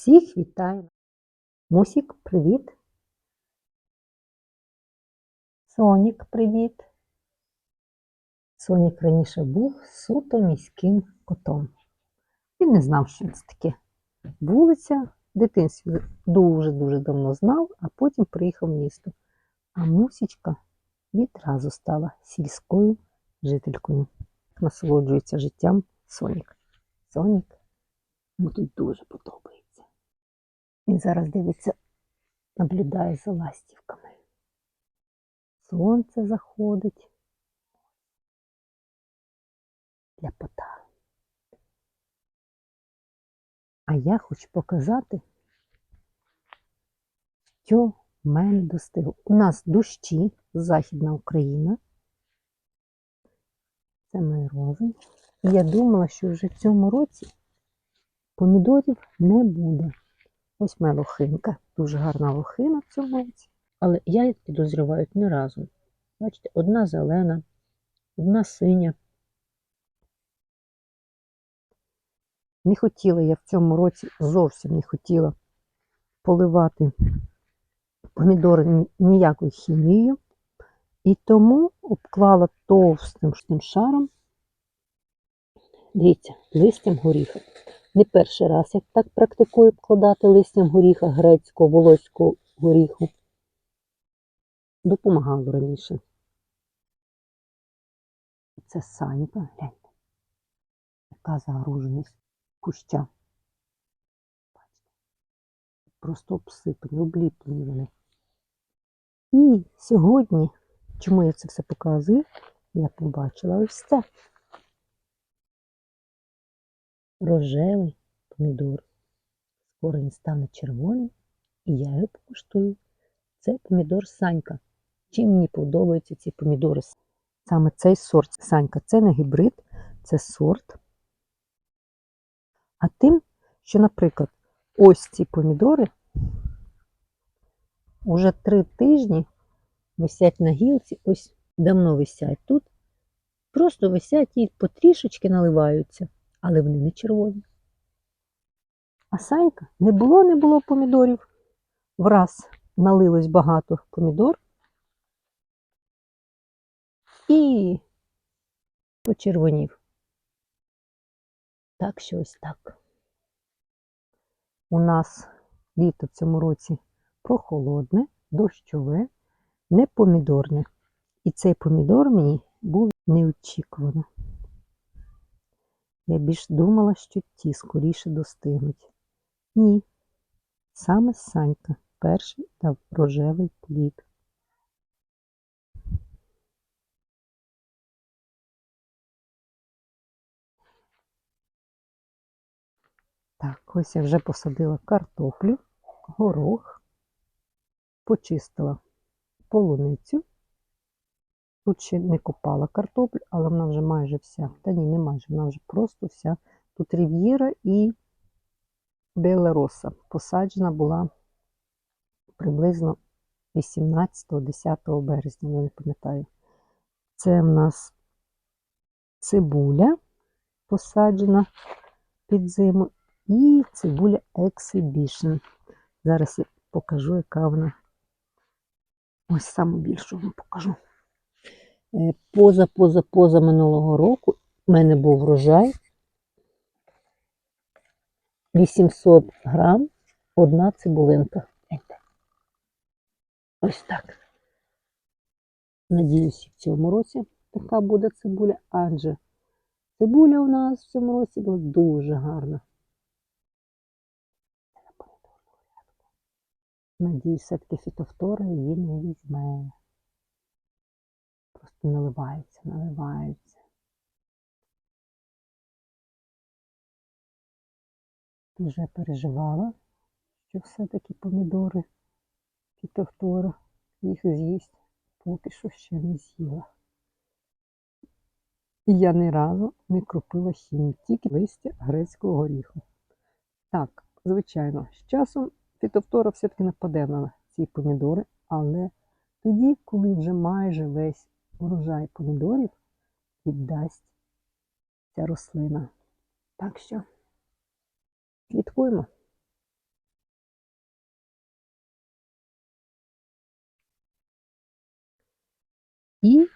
Всіх вітаю. Мусік, привіт. Сонік, привіт. Сонік раніше був суто міським котом. Він не знав, що це таке вулиця. В дитинстві дуже-дуже давно знав, а потім приїхав в місто. А мусічка відразу стала сільською жителькою. Насолоджується життям Сонік. Сонік йому тут дуже подобається. Він зараз дивиться, наблюдає за ластівками. Сонце заходить. Ляпота. А я хочу показати, що в мене достигло. У нас дощі, Західна Україна. Це мої рози. І я думала, що вже в цьому році помідорів не буде. Ось моя лохинка. Дуже гарна лохина в цьому році. Але я підозрюваю не разом. Бачите, одна зелена, одна синя. Не хотіла я в цьому році, зовсім не хотіла поливати помідори ні- ніякою хімією. І тому обклала товстим шаром. Дивіться, листям горіха. Не перший раз я так практикую обкладати листям горіха грецького, волоського горіху. Допомагало раніше. Це санька, гляньте. Яка загруженість куща. Бачите? Просто обсипані, обліплені вони. І сьогодні, чому я це все показую, я побачила ось це. Рожевий помідор. Скоро він стане червоним, і я його покуштую. Це помідор Санька. Чим мені подобаються ці помідори? Саме цей сорт Санька. Це не гібрид, це сорт. А тим, що, наприклад, ось ці помідори уже три тижні висять на гілці, ось давно висять тут. Просто висять і потрішечки наливаються, але вони не червоні. А Санька не було, не було помідорів. Враз налилось багато помідор. І почервонів. Так що ось так. У нас літо в цьому році прохолодне, дощове, не помідорне. І цей помідор мені був неочікувано. Я більш думала, що ті скоріше достигнуть. Ні. Саме Санька перший дав рожевий плід. Так, ось я вже посадила картоплю, горох, почистила полуницю. Тут ще не копала картоплю, але вона вже майже вся. Та ні, не майже, вона вже просто вся. Тут Рів'єра і Белероса. Посаджена була приблизно 18-10 березня, я не пам'ятаю. Це в нас цибуля посаджена під зиму і цибуля Exhibition. Зараз я покажу, яка вона. Ось саму більшу вам покажу. Е, Поза, поза, поза минулого року в мене був врожай 800 грам одна цибулинка. Ось так. Надіюсь, в цьому році така буде цибуля, адже цибуля у нас в цьому році була дуже гарна. Надіюсь, все-таки фітофтора її не візьме. Просто наливаються, наливаються. Вже переживала, що все-таки помідори фітофтора їх з'їсть, поки що ще не з'їла. І я ні разу не кропила хімію, тільки листя грецького горіху. Так, звичайно, з часом фітофтора все-таки нападе на ці помідори, але тоді, коли вже майже весь урожай помідорів віддасть ця рослина. Так що слідкуємо. І